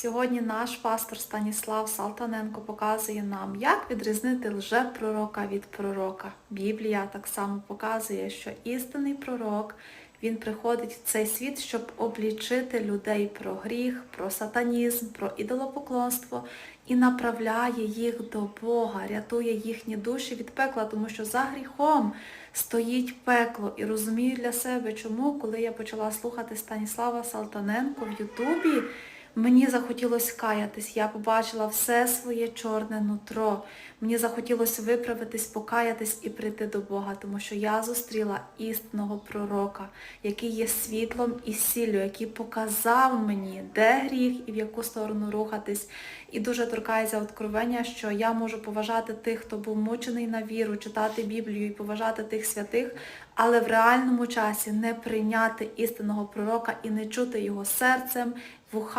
Сьогодні наш пастор Станіслав Салтаненко показує нам, як відрізнити лжепророка від пророка. Біблія так само показує, що істинний пророк він приходить в цей світ, щоб облічити людей про гріх, про сатанізм, про ідолопоклонство і направляє їх до Бога, рятує їхні душі від пекла, тому що за гріхом стоїть пекло. І розумію для себе, чому, коли я почала слухати Станіслава Салтаненко в Ютубі, Мені захотілося каятись, я побачила все своє чорне нутро. Мені захотілося виправитись, покаятись і прийти до Бога, тому що я зустріла істинного пророка, який є світлом і сіллю, який показав мені, де гріх і в яку сторону рухатись. І дуже торкається откровення, що я можу поважати тих, хто був мучений на віру, читати Біблію і поважати тих святих, але в реальному часі не прийняти істинного пророка і не чути його серцем, вуха.